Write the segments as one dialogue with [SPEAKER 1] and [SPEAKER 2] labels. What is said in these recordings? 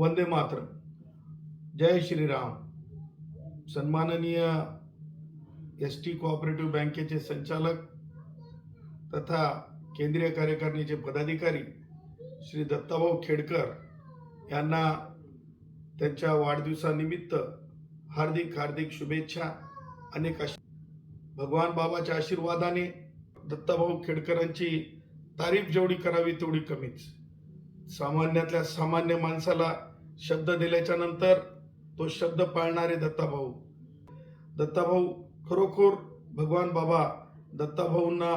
[SPEAKER 1] वंदे मात्र जय श्रीराम। सन्माननीय S T cooperative बँकेचे संचालक तथा केंद्रीय कार्यकारिणीचे पदाधिकारी श्री दत्ताभाऊ खेडकर यांना त्यांच्या वाढदिवसानिमित्त हार्दिक हार्दिक शुभेच्छा अनेक आशी भगवान बाबाच्या आशीर्वादाने दत्ताभाऊ खेडकरांची तारीफ जेवढी करावी तेवढी कमीच. सामान्यातल्या सामान्य माणसाला शब्द दिल्याच्या नंतर तो शब्द पाळणारे दत्ताभाऊ. दत्ताभाऊ खरोखर भगवान बाबा दत्ताभाऊंना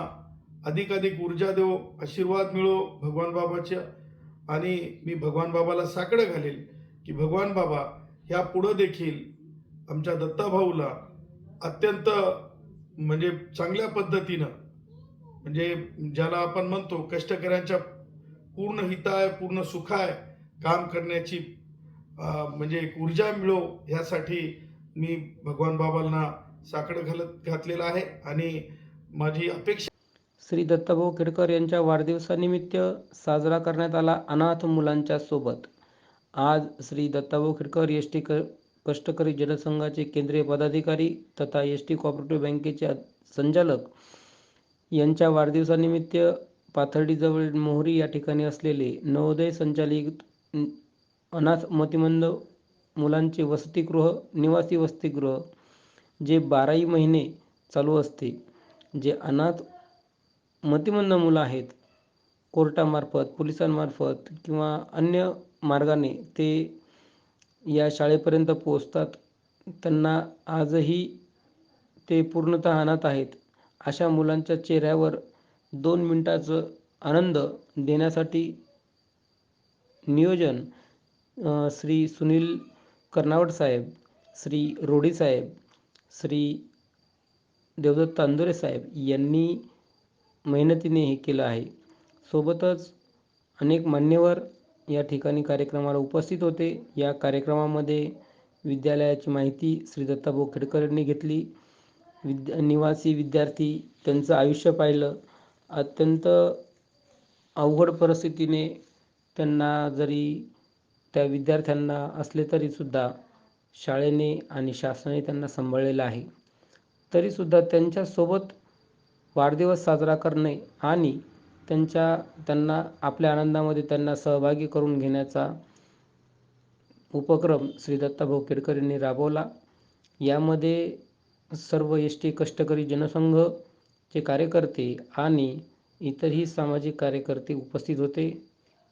[SPEAKER 1] अधिकाधिक ऊर्जा देव आशीर्वाद मिळो भगवान बाबाच्या. आणि मी भगवान बाबाला साकडं घालेल की भगवान बाबा ह्या पुढं देखील आमच्या दत्ताभाऊला अत्यंत म्हणजे चांगल्या पद्धतीनं म्हणजे ज्याला आपण म्हणतो कष्टकऱ्यांच्या पूर्ण हिताय पूर्ण सुखाय काम करण्याची म्हणजे एक ऊर्जा मिळो ह्यासाठी मी भगवान बाबांना साकडं घालत घातलेलं आहे आणि माझी अपेक्षा
[SPEAKER 2] श्री दत्ताभाऊ केडकर यांच्या वाढदिवसानिमित्त साजरा करण्यात आला अनाथ मुलांच्या सोबत. आज श्री दत्ताभाऊ खेडकर एस टी कष्टकरी जनसंघाचे केंद्रीय पदाधिकारी तथा एस टी कॉपरेटिव्ह बँकेचे संचालक यांच्या वाढदिवसानिमित्त पाथर्डीजवळ मोहरी या ठिकाणी असलेले नवोदय संचालित अनाथ मतिमंद मुलांचे वसतिगृह निवासी वसतिगृह जे बाराही महिने चालू असते जे अनाथ मतिमंद मुलं आहेत कोर्टामार्फत पोलिसांमार्फत किंवा अन्य मार्गाने ते या शाळेपर्यंत पोहोचतात त्यांना आजही ते पूर्णतः अनाथ आहेत. अशा मुलांच्या चेहऱ्यावर दोन मिनटाचं आनंद देण्यासाठी नियोजन श्री सुनील कर्नावट साहेब श्री रोडी साहेब श्री देवदत्त तांदुरे साहेब यांनी मेहनतीने हे केलं आहे. सोबतच अनेक मान्यवर या ठिकाणी कार्यक्रमाला उपस्थित होते. या कार्यक्रमामध्ये विद्यालयाची माहिती श्री दत्ताभाऊ खेडकर यांनी घेतली. विद्या निवासी विद्यार्थी त्यांचं आयुष्य पाहिलं. अत्यंत अवघड परिस्थितीने त्यांना जरी त्या विद्यार्थ्यांना असले तरीसुद्धा शाळेने आणि शासनाने त्यांना सांभाळलेलं आहे. तरीसुद्धा त्यांच्यासोबत वाढदिवस साजरा करणे आणि त्यांच्या त्यांना आपल्या आनंदामध्ये त्यांना सहभागी करून घेण्याचा उपक्रम श्री दत्ताभाऊ केडकर यांनी राबवला. यामध्ये सर्व एस टी कष्टकरी जनसंघ चे कार्यकर्ते आणि इतरही सामाजिक कार्यकर्ते उपस्थित होते.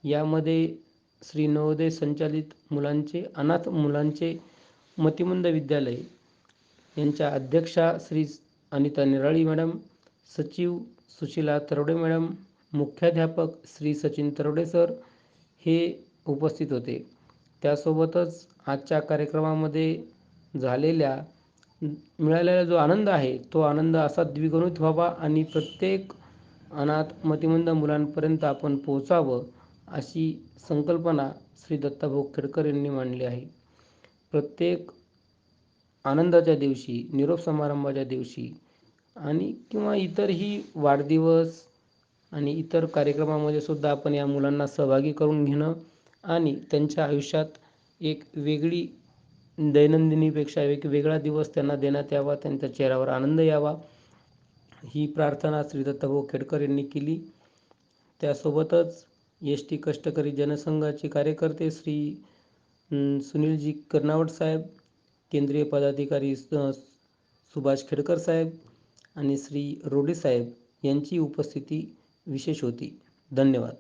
[SPEAKER 2] यामध्ये श्री नवोदय संचालित मुलांचे अनाथ मुलांचे मतिमंद विद्यालय. यांच्या अध्यक्षा श्री अनिता निराळी मॅडम सचिव सुशीला तरवडे मॅडम मुख्याध्यापक श्री सचिन तरवडे सर हे उपस्थित होते. त्यासोबतच आजच्या कार्यक्रमामध्ये झालेल्या मिळालेला जो आनंद आहे तो आनंद असा द्विगुणित व्हावा आणि प्रत्येक अनाथ मतिमंद मुलांपर्यंत आपण पोहोचावं अशी संकल्पना श्री दत्ताभाऊ खेडकर यांनी मांडली आहे. प्रत्येक आनंदाच्या दिवशी निरोप समारंभाच्या दिवशी आणि किंवा इतरही वाढदिवस आणि इतर कार्यक्रमामध्ये सुद्धा आपण या मुलांना सहभागी करून घेणं आणि त्यांच्या आयुष्यात एक वेगळी दैनंदिनीपेक्षा एक वेगळा दिवस त्यांना देण्यात यावा त्यांच्या चेहऱ्यावर आनंद यावा ही प्रार्थना श्री दत्तभाऊ खेडकर यांनी केली. त्यासोबतच एस टी कष्टकरी जनसंघाचे कार्यकर्ते श्री सुनीलजी कर्नावट साहेब केंद्रीय पदाधिकारी सुभाष खेडकर साहेब आणि श्री रोडे साहेब यांची उपस्थिती विशेष होती. धन्यवाद.